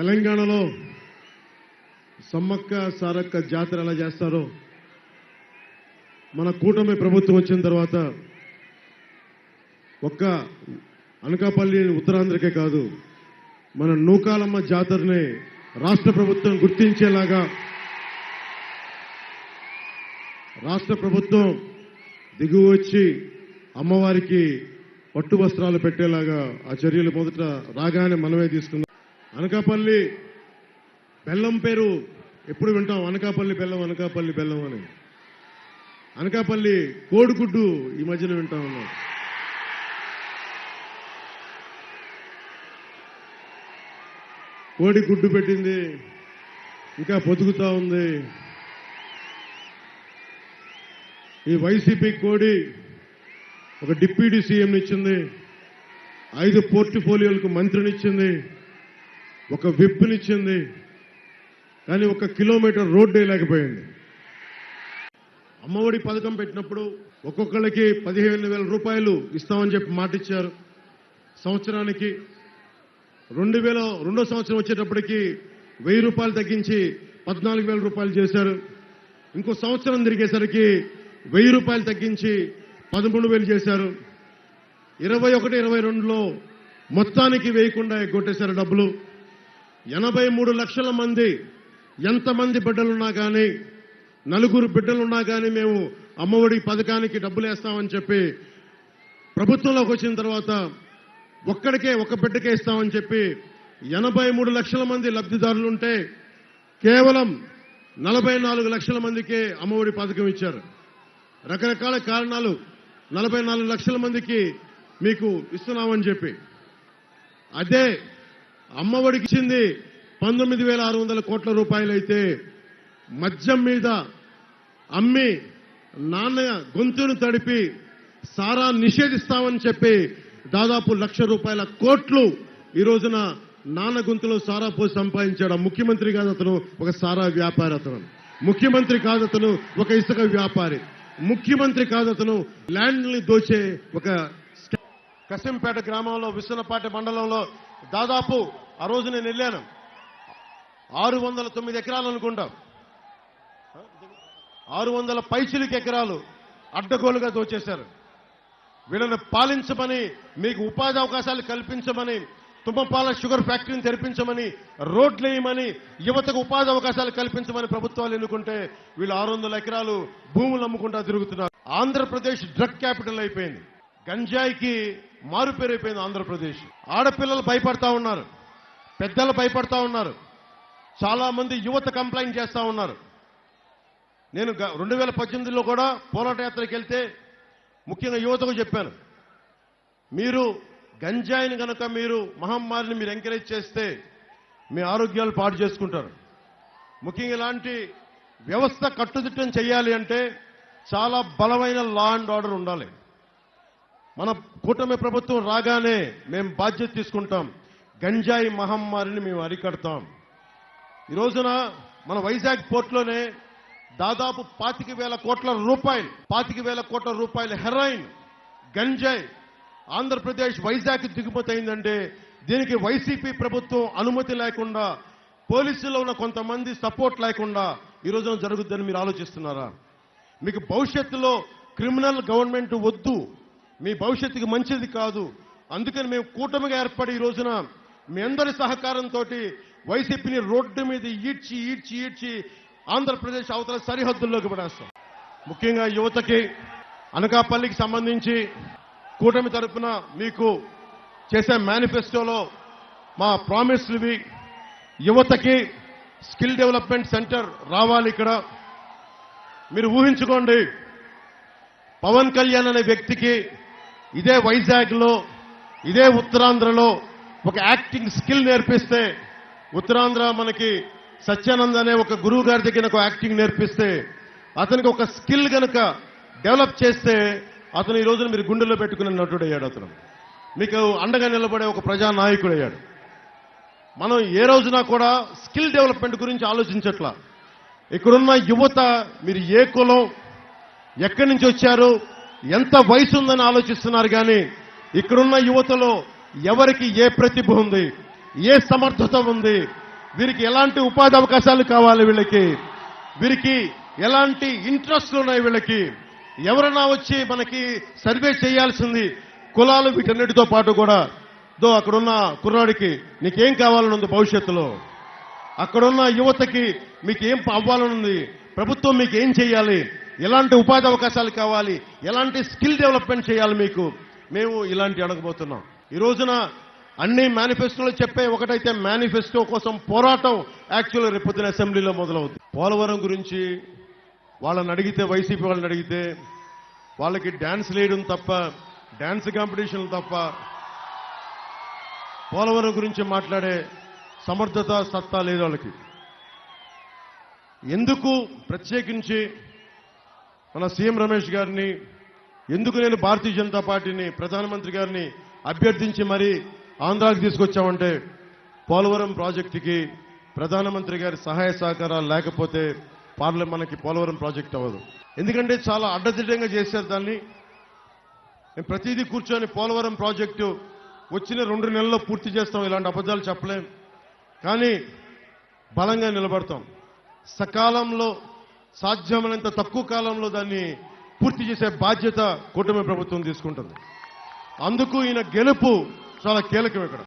తెలంగాణలో సమ్మక్క సారక్క జాతర ఎలా చేస్తారో మన కూటమి ప్రభుత్వం వచ్చిన తర్వాత ఒక్క అనకాపల్లి ఉత్తరాంధ్రకే కాదు మన నూకాలమ్మ జాతరని రాష్ట్ర ప్రభుత్వం గుర్తించేలాగా రాష్ట్ర ప్రభుత్వం దిగువ వచ్చి అమ్మవారికి పట్టు వస్త్రాలు పెట్టేలాగా ఆ చర్యలు మొదట రాగానే మనమే తీసుకున్నాం. అనకాపల్లి బెల్లం పేరు ఎప్పుడు వింటాం? అనకాపల్లి బెల్లం అనకాపల్లి బెల్లం అని. అనకాపల్లి కోడిగుడ్డు ఈ మధ్యన వింటా ఉన్నాం కోడి గుడ్డు పెట్టింది. ఇంకా పొదుగుతా ఉంది. ఈ వైసీపీ కోడి ఒక డిప్యూటీ సీఎంనిచ్చింది ఐదు పోర్టిఫోలియోలకు మంత్రినిచ్చింది ఒక విప్పునిచ్చింది కానీ ఒక కిలోమీటర్ రోడ్డు వేయలేకపోయింది. అమ్మఒడి పథకం పెట్టినప్పుడు ఒక్కొక్కళ్ళకి పదిహేను వేల రూపాయలు ఇస్తామని చెప్పి మాటిచ్చారు. సంవత్సరానికి రెండు వేల రెండో సంవత్సరం వచ్చేటప్పటికి వెయ్యి రూపాయలు తగ్గించి పద్నాలుగు వేల రూపాయలు చేశారు. ఇంకో సంవత్సరం తిరిగేసరికి వెయ్యి రూపాయలు తగ్గించి పదమూడు వేలు చేశారు. ఇరవై ఒకటి ఇరవై రెండులో మొత్తానికి వేయకుండా కొట్టేశారు డబ్బులు. ఎనభై మూడు లక్షల మంది ఎంతమంది బిడ్డలున్నా కానీ నలుగురు బిడ్డలున్నా కానీ మేము అమ్మఒడి పథకానికి డబ్బులు వేస్తామని చెప్పి ప్రభుత్వంలోకి వచ్చిన తర్వాత ఒక్కడికే ఒక బిడ్డకే ఇస్తామని చెప్పి ఎనభై మూడు లక్షల మంది లబ్ధిదారులుంటే కేవలం నలభై నాలుగు లక్షల మందికే అమ్మఒడి పథకం ఇచ్చారు. రకరకాల కారణాలు నలభై నాలుగు లక్షల మందికి మీకు ఇస్తున్నామని చెప్పి. అదే అమ్మఒడికి ఇచ్చింది పంతొమ్మిది వేల ఆరు వందల కోట్ల రూపాయలైతే మద్యం మీద అమ్మి నాన్న గొంతును తడిపి సారా నిషేధిస్తామని చెప్పి దాదాపు లక్ష రూపాయల కోట్లు ఈ రోజున నాన్న గొంతులో సారా పోసి సంపాదించాడు. ముఖ్యమంత్రి కాదు అతను ఒక సారా వ్యాపారి అతను. ముఖ్యమంత్రి కాదు అతను ఒక ఇసుక వ్యాపారి. ముఖ్యమంత్రి కాదు అతను ల్యాండ్ని దోచే ఒక కసింపేట గ్రామంలో విశ్వనపాటి మండలంలో దాదాపు ఆ రోజు నేను వెళ్ళాను. ఆరు వందల తొమ్మిది ఎకరాలు అనుకుంటాం. ఆరు వందల పైచిలికి ఎకరాలు అడ్డగోలుగా దోచేశారు. వీళ్ళని పాలించమని మీకు ఉపాధి అవకాశాలు కల్పించమని తుమ్మపాల షుగర్ ఫ్యాక్టరీని తెరిపించమని రోడ్లు వేయమని యువతకు ఉపాధి అవకాశాలు కల్పించమని ప్రభుత్వాలు ఎన్నుకుంటే వీళ్ళు ఆరు వందల ఎకరాలు భూములు అమ్ముకుంటా తిరుగుతున్నారు. ఆంధ్రప్రదేశ్ డ్రగ్ క్యాపిటల్ అయిపోయింది. గంజాయికి మారుపేరైపోయింది ఆంధ్రప్రదేశ్. ఆడపిల్లలు భయపడతా ఉన్నారు. పెద్దలు భయపడతా ఉన్నారు. చాలా మంది యువత కంప్లైంట్ చేస్తా ఉన్నారు. నేను రెండు వేల పద్దెనిమిదిలో కూడా పోరాట యాత్రకి వెళ్తే ముఖ్యంగా యువతకు చెప్పాను. మీరు గంజాయిని కనుక మీరు మహమ్మారిని మీరు ఎంకరేజ్ చేస్తే మీ ఆరోగ్యాలు పాడు చేసుకుంటారు. ముఖ్యంగా ఇలాంటి వ్యవస్థ కట్టుదిట్టం చేయాలి అంటే చాలా బలమైన లా అండ్ ఆర్డర్ ఉండాలి. మన కూటమి ప్రభుత్వం రాగానే మేము బాధ్యత తీసుకుంటాం. గంజాయి మహమ్మారిని మేము అరికడతాం. ఈ రోజున మన వైజాగ్ పోర్ట్లోనే దాదాపు పాతిక వేల కోట్ల రూపాయలు పాతిక వేల కోట్ల రూపాయల హెరాయిన్ గంజాయి ఆంధ్రప్రదేశ్ వైజాగ్ దిగుమతి అయిందంటే దీనికి వైసీపీ ప్రభుత్వం అనుమతి లేకుండా పోలీసుల్లో ఉన్న కొంతమంది సపోర్ట్ లేకుండా ఈ రోజున జరుగుద్దని మీరు ఆలోచిస్తున్నారా? మీకు భవిష్యత్తులో క్రిమినల్ గవర్నమెంట్ వద్దు మీ భవిష్యత్తుకి మంచిది కాదు. అందుకని మేము కూటమిగా ఏర్పడి ఈ రోజున మీ అందరి సహకారంతో వైసీపీని రోడ్డు మీద ఈడ్చి ఈడ్చి ఈడ్చి ఆంధ్రప్రదేశ్ అవతల సరిహద్దుల్లోకి పడేస్తాం. ముఖ్యంగా యువతకి అనకాపల్లికి సంబంధించి కూటమి తరపున మీకు చేసే మేనిఫెస్టోలో మా ప్రామిస్లువి యువతకి స్కిల్ డెవలప్మెంట్ సెంటర్ రావాలి ఇక్కడ. మీరు ఊహించుకోండి పవన్ కళ్యాణ్ అనే వ్యక్తికి ఇదే వైజాగ్లో ఇదే ఉత్తరాంధ్రలో ఒక యాక్టింగ్ స్కిల్ నేర్పిస్తే ఉత్తరాంధ్ర మనకి సత్యానంద్ అనే ఒక గురువు గారి దగ్గర ఒక యాక్టింగ్ నేర్పిస్తే అతనికి ఒక స్కిల్ కనుక డెవలప్ చేస్తే అతను ఈ రోజున మీరు గుండెల్లో పెట్టుకునే నటుడు అయ్యాడు అతను. మీకు అండగా నిలబడే ఒక ప్రజానాయకుడు అయ్యాడు మనం ఏ రోజున కూడా స్కిల్ డెవలప్మెంట్ గురించి ఆలోచించట్లా. ఇక్కడున్న యువత మీరు ఏ కులం ఎక్కడి నుంచి వచ్చారు ఎంత వయసు ఉందని ఆలోచిస్తున్నారు కానీ ఇక్కడున్న యువతలో ఎవరికి ఏ ప్రతిభ ఉంది ఏ సమర్థత ఉంది వీరికి ఎలాంటి ఉపాధి అవకాశాలు కావాలి వీళ్ళకి వీరికి ఎలాంటి ఇంట్రెస్ట్లు ఉన్నాయి వీళ్ళకి ఎవరన్నా వచ్చి మనకి సర్వే చేయాల్సింది కులాలు వీటన్నిటితో పాటు కూడా. దో అక్కడున్న కుర్రాడికి నీకేం కావాలని ఉంది భవిష్యత్తులో? అక్కడున్న యువతకి మీకేం అవ్వాలనుంది అవ్వాలని ఉంది? ప్రభుత్వం మీకు ఏం చేయాలి ఎలాంటి ఉపాధి అవకాశాలు కావాలి? ఎలాంటి స్కిల్ డెవలప్మెంట్ చేయాలి మీకు? మేము ఇలాంటి అడగబోతున్నాం. ఈ రోజున అన్ని మేనిఫెస్టోలు చెప్పే ఒకటైతే మేనిఫెస్టో కోసం పోరాటం యాక్చువల్ రేపొద్దున అసెంబ్లీలో మొదలవుతుంది పోలవరం గురించి వాళ్ళని అడిగితే వైసీపీ వాళ్ళని అడిగితే వాళ్ళకి డ్యాన్స్ వేయడం తప్ప డ్యాన్స్ కాంపిటీషన్ తప్ప పోలవరం గురించి మాట్లాడే సమర్థత సత్తా లేదు వాళ్ళకి. ఎందుకు ప్రత్యేకించి మన సీఎం రమేష్ గారిని ఎందుకు నేను భారతీయ జనతా పార్టీని ప్రధానమంత్రి గారిని అభ్యర్థించి మరీ ఆంధ్రాకి తీసుకొచ్చామంటే పోలవరం ప్రాజెక్టుకి ప్రధానమంత్రి గారి సహాయ సహకారాలు లేకపోతే పార్లమెంట్ మనకి పోలవరం ప్రాజెక్ట్ అవ్వదు. ఎందుకంటే చాలా అడ్డదిడ్డంగా చేశారు దాన్ని. మేము ప్రతిదీ కూర్చొని పోలవరం ప్రాజెక్టు వచ్చిన రెండు నెలల్లో పూర్తి చేస్తాం ఇలాంటి అబద్ధాలు చెప్పలేం. కానీ బలంగా నిలబడతాం. సకాలంలో సాధ్యమైనంత తక్కువ కాలంలో దాన్ని పూర్తి చేసే బాధ్యత కూటమి ప్రభుత్వం తీసుకుంటుంది. అందుకు ఈయన గెలుపు చాలా కీలకం ఇక్కడ.